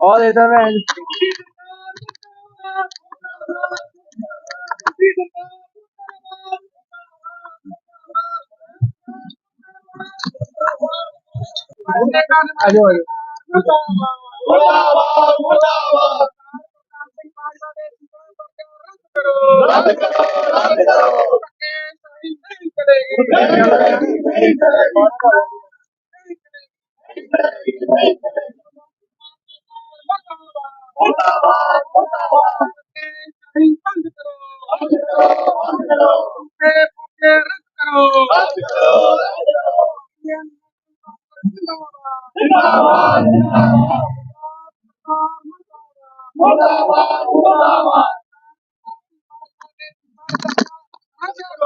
ਆ ਦੇ ਤਾਂ ਮੈਂ ਆਜੋ ਆਜੋ ਮੁਰਦਾਬਾਦ ਮੁਰਦਾਬਾਦ ਰੱਦ ਕਰੋ ਰੱਦ ਕਰੋ ਨਹੀਂ ਕਰੇਗੀ ਨਹੀਂ ਕਰੇਗੀ ਨਹੀਂ ਕਰੇਗੀ ਮੁਰਦਾਬਾਦ ਮੁਰਦਾਬਾਦ ਬੰਦ ਕਰੋ ਬੰਦ ਕਰੋ ਬੰਦ ਕਰੋ ਤੇ ਪੁੱਤੇ ਰੱਦ ਕਰੋ ਰੱਦ ਕਰੋ ਜਿੰਦਾਬਾਦ ਜਿੰਦਾਬਾਦ ਮੁਰਦਾਬਾਦ ਮੁਰਦਾਬਾਦ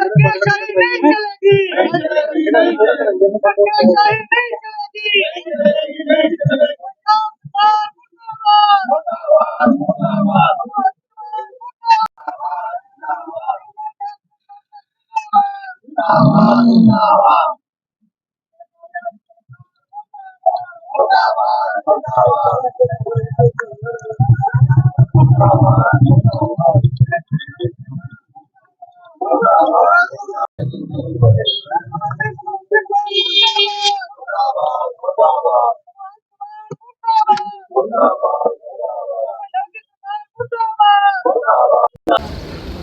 ਧੱਕੇਸ਼ਾਹੀ ਨਹੀਂ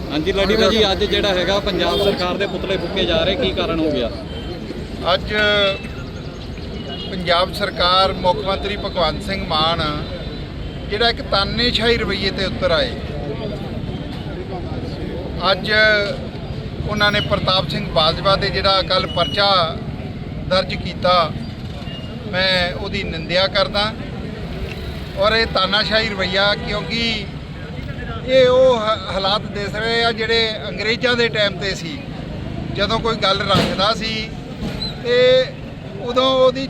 ਹਾਂਜੀ ਲਾਡੀ ਭਾਜੀ, ਅੱਜ ਜਿਹੜਾ ਹੈਗਾ ਪੰਜਾਬ ਸਰਕਾਰ ਦੇ ਪੁਤਲੇ ਫੁੱਕੇ ਜਾ ਰਹੇ, ਕੀ ਕਾਰਨ ਹੋ ਗਿਆ? ਅੱਜ ਪੰਜਾਬ ਸਰਕਾਰ ਮੁੱਖ ਮੰਤਰੀ ਭਗਵੰਤ ਸਿੰਘ ਮਾਨ ਜਿਹੜਾ ਇੱਕ ਤਾਨੇਸ਼ਾਹੀ ਰਵੱਈਏ ਤੇ ਉਤਰ ਆਏ। ਅੱਜ ਉਹਨਾਂ ਨੇ ਪ੍ਰਤਾਪ ਸਿੰਘ ਬਾਜਵਾ ਦੇ ਜਿਹੜਾ ਕੱਲ ਪਰਚਾ ਦਰਜ ਕੀਤਾ, ਮੈਂ ਉਹਦੀ ਨਿੰਦਿਆ ਕਰਦਾ। ਔਰ ਇਹ ਤਾਨਾਸ਼ਾਹੀ ਰਵੱਈਆ, ਕਿਉਂਕਿ ਇਹ ਉਹ ਹ- ਹਾਲਾਤ ਦਿਸ ਰਹੇ ਆ ਜਿਹੜੇ ਅੰਗਰੇਜ਼ਾਂ ਦੇ ਟਾਈਮ ਤੇ ਸੀ। ਜਦੋਂ ਕੋਈ ਗੱਲ ਰੱਖਦਾ ਸੀ, ਤੇ ਉਦੋਂ ਉਹਦੀ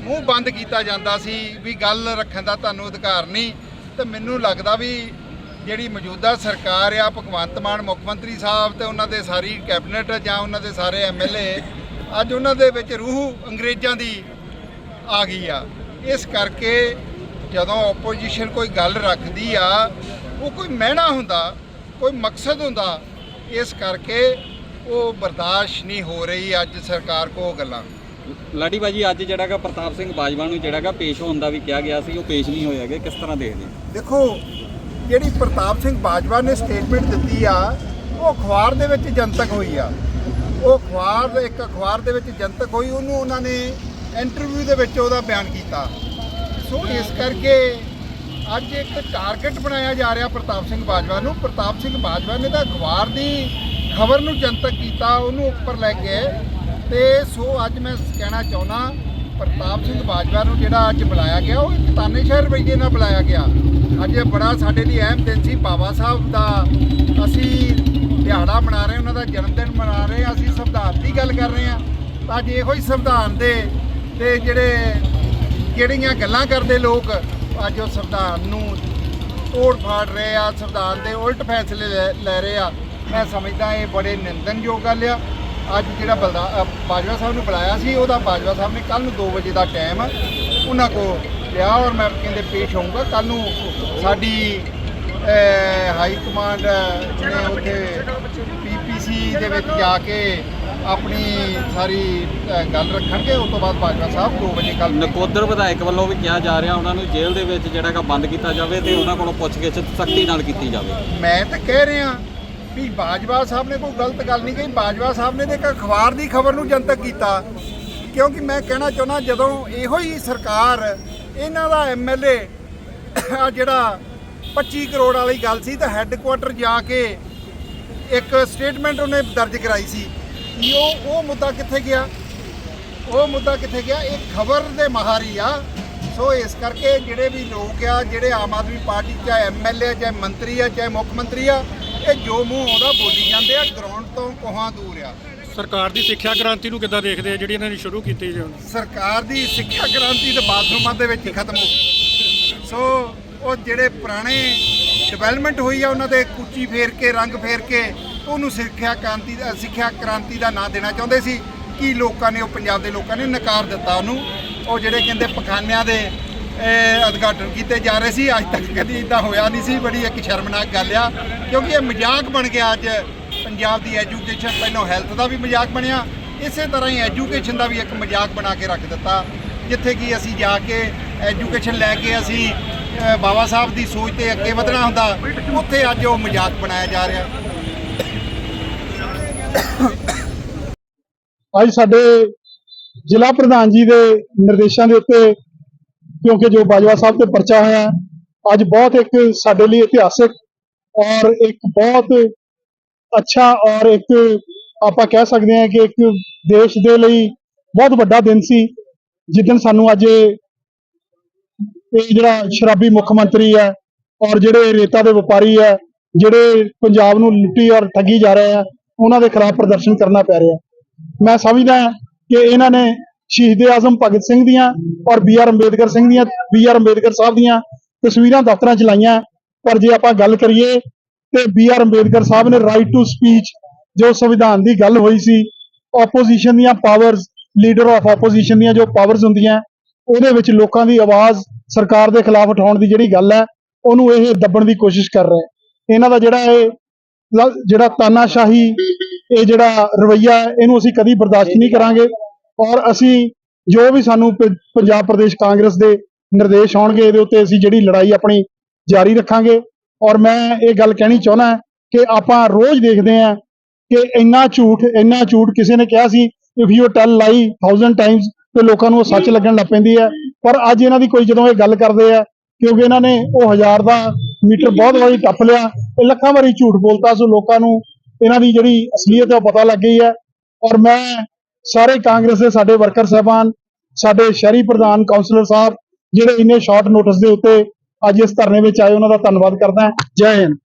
ਮੂੰਹ ਬੰਦ ਕੀਤਾ ਜਾਂਦਾ ਸੀ ਵੀ ਗੱਲ ਰੱਖਣ ਦਾ ਤੁਹਾਨੂੰ ਅਧਿਕਾਰ ਨਹੀਂ। ਤੇ ਮੈਨੂੰ ਲੱਗਦਾ ਵੀ ਜਿਹੜੀ ਮੌਜੂਦਾ ਸਰਕਾਰ ਆ ਭਗਵੰਤ ਮਾਨ ਮੁੱਖ ਮੰਤਰੀ ਸਾਹਿਬ ਤੇ ਉਹਨਾਂ ਦੇ ਸਾਰੀ ਕੈਬਨਿਟ ਜਾਂ ਉਹਨਾਂ ਦੇ ਸਾਰੇ ਐਮਐਲਏ ਅੱਜ ਉਹਨਾਂ ਦੇ ਵਿੱਚ ਰੂਹ ਅੰਗਰੇਜ਼ਾਂ ਦੀ ਆ ਗਈ ਆ। ਇਸ ਕਰਕੇ ਜਦੋਂ ਆਪੋਜੀਸ਼ਨ ਕੋਈ ਗੱਲ ਰੱਖਦੀ ਆ ਉਹ ਕੋਈ ਮਹਿਣਾ ਹੁੰਦਾ ਕੋਈ ਮਕਸਦ ਹੁੰਦਾ ਇਸ ਕਰਕੇ ਉਹ ਬਰਦਾਸ਼ਤ ਨਹੀਂ ਹੋ ਰਹੀ ਅੱਜ ਸਰਕਾਰ ਕੋ ਉਹ ਗੱਲਾਂ। ਲਾਡੀ ਭਾਜੀ ਅੱਜ ਜਿਹੜਾਗਾ ਪ੍ਰਤਾਪ ਸਿੰਘ ਬਾਜਵਾ ਨੂੰ ਜਿਹੜਾਗਾ ਪੇਸ਼ ਹੋਣ ਦਾ ਵੀ ਕਿਹਾ ਗਿਆ ਸੀ ਉਹ ਪੇਸ਼ ਨਹੀਂ ਹੋਇਆਗੇ ਕਿਸ ਤਰ੍ਹਾਂ ਦੇਖਦੇ? ਦੇਖੋ ਜਿਹੜੀ ਪ੍ਰਤਾਪ ਸਿੰਘ ਬਾਜਵਾ ਨੇ ਸਟੇਟਮੈਂਟ ਦਿੱਤੀ ਆ, ਉਹ ਅਖਬਾਰ ਦੇ ਵਿੱਚ ਜਨਤਕ ਹੋਈ ਆ। ਉਹ ਅਖਬਾਰ, ਇੱਕ ਅਖਬਾਰ ਦੇ ਵਿੱਚ ਜਨਤਕ ਹੋਈ, ਉਹਨੂੰ ਉਹਨਾਂ ਨੇ ਇੰਟਰਵਿਊ ਦੇ ਵਿੱਚ ਉਹਦਾ ਬਿਆਨ ਕੀਤਾ। ਸੋ ਇਸ ਕਰਕੇ ਅੱਜ ਇੱਕ ਟਾਰਗੇਟ ਬਣਾਇਆ ਜਾ ਰਿਹਾ ਪ੍ਰਤਾਪ ਸਿੰਘ ਬਾਜਵਾ ਨੂੰ। ਪ੍ਰਤਾਪ ਸਿੰਘ ਬਾਜਵਾ ਨੇ ਤਾਂ ਅਖਬਾਰ ਦੀ ਖਬਰ ਨੂੰ ਜਨਤਕ ਕੀਤਾ, ਉਹਨੂੰ ਉੱਪਰ ਲੈ ਕੇ। ਤੇ ਸੋ ਅੱਜ ਮੈਂ ਕਹਿਣਾ ਚਾਹੁੰਦਾ ਪ੍ਰਤਾਪ ਸਿੰਘ ਬਾਜਵਾ ਨੂੰ ਜਿਹੜਾ ਅੱਜ ਬੁਲਾਇਆ ਗਿਆ ਉਹ ਇੱਕ ਤਾਨੇਸ਼ਾਹ ਰਵੱਈਏ ਨਾਲ ਬੁਲਾਇਆ ਗਿਆ। ਅੱਜ ਇਹ ਬੜਾ ਸਾਡੇ ਲਈ ਅਹਿਮ ਦਿਨ ਸੀ। ਬਾਬਾ ਸਾਹਿਬ ਦਾ ਅਸੀਂ ਦਿਹਾੜਾ ਮਨਾ ਰਹੇ ਉਹਨਾਂ ਦਾ ਜਨਮ ਦਿਨ ਮਨਾ ਰਹੇ ਹਾਂ, ਅਸੀਂ ਸੰਵਿਧਾਨ ਦੀ ਗੱਲ ਕਰ ਰਹੇ ਹਾਂ। ਤਾਂ ਅੱਜ ਇਹੋ ਹੀ ਸੰਵਿਧਾਨ ਦੇ ਤੇ ਜਿਹੜੇ ਕਿਹੜੀਆਂ ਗੱਲਾਂ ਕਰਦੇ ਲੋਕ ਅੱਜ ਉਹ ਸੰਵਿਧਾਨ ਨੂੰ ਤੋੜ ਫਾੜ ਰਹੇ ਆ ਸੰਵਿਧਾਨ ਦੇ ਉਲਟ ਫੈਸਲੇ ਲੈ- ਲੈ ਰਹੇ ਆ। ਮੈਂ ਸਮਝਦਾ ਇਹ ਬੜੇ ਨਿੰਦਨਯੋਗ ਗੱਲ ਆ। ਅੱਜ ਜਿਹੜਾ ਬਲਦਾ ਬਾਜਵਾ ਸਾਹਿਬ ਨੂੰ ਬੁਲਾਇਆ ਸੀ ਉਹਦਾ ਬਾਜਵਾ ਸਾਹਿਬ ਨੇ ਕੱਲ ਨੂੰ 2 ਵਜੇ ਦਾ ਟਾਈਮ ਉਹਨਾਂ ਕੋ ਲਿਆ ਔਰ ਮੈਂ ਕਹਿੰਦੇ ਪੇਸ਼ ਹੋਊਂਗਾ। ਕੱਲ ਨੂੰ ਸਾਡੀ ਹਾਈ ਕਮਾਂਡ ਨੇ ਉੱਥੇ ਪੀਪੀਸੀ ਦੇ ਵਿੱਚ ਜਾ ਕੇ ਆਪਣੀ ਸਾਰੀ ਗੱਲ ਰੱਖਣਗੇ। ਉਸ ਤੋਂ ਬਾਅਦ ਬਾਜਵਾ ਸਾਹਿਬ 2 ਵਜੇ ਕੱਲ ਨਕੋਦਰ ਵਿਧਾਇਕ ਵੱਲੋਂ ਵੀ ਕਿਹਾ ਜਾ ਰਿਹਾ ਉਹਨਾਂ ਨੂੰ ਜੇਲ੍ਹ ਦੇ ਵਿੱਚ ਜਿਹੜਾਗਾ ਬੰਦ ਕੀਤਾ ਜਾਵੇ ਤੇ ਉਹਨਾਂ ਕੋਲੋਂ ਪੁੱਛਗਿੱਛ ਸਖਤੀ ਨਾਲ ਕੀਤੀ ਜਾਵੇ। ਮੈਂ ਤਾਂ ਕਹਿ ਰਿਹਾ ਵੀ ਬਾਜਵਾ ਸਾਹਿਬ ਨੇ ਕੋਈ ਗਲਤ ਗੱਲ ਨਹੀਂ ਕਹੀ। ਬਾਜਵਾ ਸਾਹਿਬ ਨੇ ਤਾਂ ਇੱਕ ਅਖਬਾਰ ਦੀ ਖਬਰ ਨੂੰ ਜਨਤਕ ਕੀਤਾ। ਕਿਉਂਕਿ ਮੈਂ ਕਹਿਣਾ ਚਾਹੁੰਦਾ, ਜਦੋਂ ਇਹੋ ਹੀ ਸਰਕਾਰ, ਇਹਨਾਂ ਦਾ ਐਮਐਲਏ ਆ ਜਿਹੜਾ 25 ਕਰੋੜ ਵਾਲੀ ਗੱਲ ਸੀ, ਤਾਂ ਹੈੱਡਕੁਆਟਰ ਜਾ ਕੇ ਇੱਕ ਸਟੇਟਮੈਂਟ ਉਹਨੇ ਦਰਜ ਕਰਾਈ ਸੀ ਕਿ ਉਹ ਉਹ ਮੁੱਦਾ ਕਿੱਥੇ ਗਿਆ? ਉਹ ਮੁੱਦਾ ਕਿੱਥੇ ਗਿਆ? ਇਹ ਖਬਰ ਦੇ ਮਾਹਰੀ ਆ। ਸੋ ਇਸ ਕਰਕੇ ਜਿਹੜੇ ਵੀ ਲੋਕ ਆ, ਜਿਹੜੇ ਆਮ ਆਦਮੀ ਪਾਰਟੀ, ਚਾਹੇ ਐਮਐਲਏ ਚਾਹੇ ਮੰਤਰੀ ਆ, ਚਾਹੇ ਮੁੱਖ ਮੰਤਰੀ ਆ ਇਹ ਜੋ ਮੂੰਹ ਆਉਂਦਾ ਬੋਲੀ ਜਾਂਦੇ ਆ ਗਰਾਊਂਡ ਤੋਂ ਕੋਹਾਂ ਦੂਰ ਆ। ਸਰਕਾਰ ਦੀ ਸਿੱਖਿਆ ਕ੍ਰਾਂਤੀ ਨੂੰ ਕਿੱਦਾਂ ਦੇਖਦੇ ਆ? ਜਿਹੜੀ ਇਹਨਾਂ ਨੇ ਸ਼ੁਰੂ ਕੀਤੀ ਜੀ ਹੁਣ। ਸਰਕਾਰ ਦੀ ਸਿੱਖਿਆ ਕ੍ਰਾਂਤੀ ਤੇ ਬਾਥਰੂਮਾਂ ਦੇ ਵਿੱਚ ਹੀ ਖਤਮ ਹੋ ਗਈ। ਸੋ ਉਹ ਜਿਹੜੇ ਪੁਰਾਣੇ ਡਿਵੈਲਪਮੈਂਟ ਹੋਈ ਆ ਉਹਨਾਂ ਦੇ ਕੁੱਚੀ ਫੇਰ ਕੇ ਰੰਗ ਫੇਰ ਕੇ ਉਹਨੂੰ ਸਿੱਖਿਆ ਕ੍ਰਾਂਤੀ ਦਾ ਸਿੱਖਿਆ ਕ੍ਰਾਂਤੀ ਦਾ ਨਾਂ ਦੇਣਾ ਚਾਹੁੰਦੇ ਸੀ। ਕੀ ਲੋਕਾਂ ਨੇ ਉਹ ਪੰਜਾਬ ਦੇ ਲੋਕਾਂ ਨੇ ਨਕਾਰ ਦਿੱਤਾ ਉਹਨੂੰ? ਉਹ ਜਿਹੜੇ ਕਹਿੰਦੇ ਪਖਾਨਿਆਂ ਦੇ ਉਦਘਾਟਨ ਕੀਤੇ ਜਾ ਰਹੇ ਸੀ। ਅੱਜ ਤੱਕ ਕਦੀ ਇਦਾਂ ਹੋਇਆ ਨਹੀਂ ਸੀ। ਬੜੀ ਇੱਕ ਸ਼ਰਮਨਾਕ ਗੱਲ ਆ। ਕਿਉਂਕਿ ਇਹ ਮਜ਼ਾਕ ਬਣ ਗਿਆ ਅੱਜ। ਪੰਜਾਬ ਦੀ ਐਜੂਕੇਸ਼ਨ ਪਹਿਲਾਂ ਹੈਲਥ ਦਾ ਵੀ ਮਜ਼ਾਕ ਬਣਿਆ। ਇਸੇ ਤਰ੍ਹਾਂ ਹੀ ਐਜੂਕੇਸ਼ਨ ਦਾ ਵੀ ਇੱਕ ਮਜ਼ਾਕ ਬਣਾ ਕੇ ਰੱਖ ਦਿੱਤਾ। ਜਿੱਥੇ ਕਿ ਅਸੀਂ ਜਾ ਕੇ ਐਜੂਕੇਸ਼ਨ ਲੈ ਕੇ ਅਸੀਂ ਬਾਬਾ ਸਾਹਿਬ ਦੀ ਸੋਚ ਤੇ ਅੱਗੇ ਵਧਣਾ ਹੁੰਦਾ, ਉੱਥੇ ਅੱਜ ਉਹ ਮਜ਼ਾਕ ਬਣਾਇਆ ਜਾ ਰਿਹਾ। ਅੱਜ ਸਾਡੇ ਜ਼ਿਲ੍ਹਾ ਪ੍ਰਧਾਨ ਜੀ ਦੇ ਨਿਰਦੇਸ਼ਾਂ ਦੇ ਉੱਤੇ ਕਿਉਂਕਿ ਜੋ ਬਾਜਵਾ ਸਾਹਿਬ ਤੇ ਪਰਚਾ ਹੋਇਆ, ਅੱਜ ਬਹੁਤ ਇੱਕ ਸਾਡੇ ਲਈ ਇਤਿਹਾਸਿਕ ਔਰ ਇੱਕ ਬਹੁਤ ਅੱਛਾ ਔਰ ਇੱਕ ਆਪਾਂ ਕਹਿ ਸਕਦੇ ਹਾਂ ਕਿ ਇੱਕ ਦੇਸ਼ ਦੇ ਲਈ ਬਹੁਤ ਵੱਡਾ ਦਿਨ ਸੀ ਜਿੱਦਣ ਸਾਨੂੰ ਅੱਜ ਇਹ ਇਹ ਜਿਹੜਾ ਸ਼ਰਾਬੀ ਮੁੱਖ ਮੰਤਰੀ ਹੈ ਔਰ ਜਿਹੜੇ ਰੇਤਾ ਦੇ ਵਪਾਰੀ ਹੈ, ਜਿਹੜੇ ਪੰਜਾਬ ਨੂੰ ਲੁੱਟੀ ਔਰ ਠੱਗੀ ਜਾ ਰਹੇ ਆ, ਉਹਨਾਂ ਦੇ ਖਿਲਾਫ ਪ੍ਰਦਰਸ਼ਨ ਕਰਨਾ ਪੈ ਰਿਹਾ। ਮੈਂ ਸਮਝਦਾ ਕਿ ਇਹਨਾਂ ਨੇ ਸ਼ਹੀਦ ਆਜ਼ਮ ਭਗਤ ਸਿੰਘ ਦੀਆਂ ਔਰ ਬੀ ਆਰ ਅੰਬੇਦਕਰ ਸਿੰਘ ਦੀਆਂ, ਬੀ ਆਰ ਅੰਬੇਦਕਰ ਸਾਹਿਬ ਦੀਆਂ ਤਸਵੀਰਾਂ ਦਫ਼ਤਰਾਂ 'ਚ ਲਾਈਆਂ। ਪਰ ਜੇ ਆਪਾਂ ਗੱਲ ਕਰੀਏ ਤੇ ਬੀ ਆਰ ਅੰਬੇਦਕਰ ਸਾਹਿਬ ਨੇ ਰਾਈਟ ਟੂ ਸਪੀਚ ਜੋ ਸੰਵਿਧਾਨ ਦੀ ਗੱਲ ਹੋਈ ਸੀ ਆਪੋਜੀਸ਼ਨ ਦੀਆਂ ਪਾਵਰਸ ਲੀਡਰ ਆਫ ਆਪੋਜੀਸ਼ਨ ਦੀਆਂ ਜੋ ਪਾਵਰਸ ਹੁੰਦੀਆਂ, ਉਹਦੇ ਵਿੱਚ ਲੋਕਾਂ ਦੀ ਆਵਾਜ਼ ਸਰਕਾਰ ਦੇ ਖਿਲਾਫ ਉਠਾਉਣ ਦੀ ਜਿਹੜੀ ਗੱਲ ਹੈ, ਉਹਨੂੰ ਇਹ ਦੱਬਣ ਦੀ ਕੋਸ਼ਿਸ਼ ਕਰ ਰਹੇ। ਇਹਨਾਂ ਦਾ ਜਿਹੜਾ ਇਹ ਜਿਹੜਾ ਤਾਨਾਸ਼ਾਹੀ, ਇਹ ਜਿਹੜਾ ਰਵਈਆ ਹੈ ਇਹਨੂੰ ਅਸੀਂ ਕਦੀ ਬਰਦਾਸ਼ਤ ਨਹੀਂ ਕਰਾਂਗੇ। ਔਰ ਅਸੀਂ ਜੋ ਵੀ ਸਾਨੂੰ ਪੰਜਾਬ ਪ੍ਰਦੇਸ਼ ਕਾਂਗਰਸ ਦੇ ਨਿਰਦੇਸ਼ ਆਉਣਗੇ, ਇਹਦੇ ਉੱਤੇ ਅਸੀਂ ਜਿਹੜੀ ਲੜਾਈ ਆਪਣੀ ਜਾਰੀ ਰੱਖਾਂਗੇ। ਔਰ ਮੈਂ ਇਹ ਗੱਲ ਕਹਿਣੀ ਚਾਹੁੰਦਾ ਕਿ ਆਪਾਂ ਰੋਜ਼ ਦੇਖਦੇ ਹਾਂ ਕਿ ਇੰਨਾ ਝੂਠ ਇੰਨਾ ਝੂਠ ਕਿਸੇ ਨੇ ਕਿਹਾ ਸੀ ਇਫ ਯੂ ਟੈਲ ਲਾਈ 1000 ਟਾਈਮਸ ਤੇ ਲੋਕਾਂ ਨੂੰ ਉਹ ਸੱਚ ਲੱਗਣ ਲੱਗ ਪੈਂਦੀ ਹੈ। ਪਰ ਅੱਜ ਇਹਨਾਂ ਦੀ ਕੋਈ ਜਦੋਂ ਇਹ ਗੱਲ ਕਰਦੇ ਆ, ਕਿਉਂਕਿ ਇਹਨਾਂ ਨੇ ਉਹ ਹਜ਼ਾਰ ਦਾ ਮੀਟਰ ਬਹੁਤ ਵਾਰੀ ਟੱਪ ਲਿਆ, ਇਹ ਲੱਖਾਂ ਵਾਰੀ ਝੂਠ ਬੋਲਤਾ ਸੋ ਲੋਕਾਂ ਨੂੰ ਇਹਨਾਂ ਦੀ ਜਿਹੜੀ ਅਸਲੀਅਤ ਹੈ ਉਹ ਪਤਾ ਲੱਗ ਗਈ ਹੈ। ਔਰ ਮੈਂ ਸਾਰੇ ਕਾਂਗਰਸ ਦੇ ਸਾਡੇ ਵਰਕਰ ਸਹਿਬਾਨ, ਸਾਡੇ ਸ਼ਹਿਰੀ ਪ੍ਰਧਾਨ ਕਾਉਂਸਲਰ ਸਾਹਿਬ, ਜਿਹੜੇ ਇੰਨੇ ਸ਼ਾਰਟ ਨੋਟਿਸ ਦੇ ਉੱਤੇ ਅੱਜ ਇਸ ਧਰਨੇ ਵਿੱਚ ਆਏ, ਉਹਨਾਂ ਦਾ ਧੰਨਵਾਦ ਕਰਦਾ ਜੈ ਹਿੰਦ।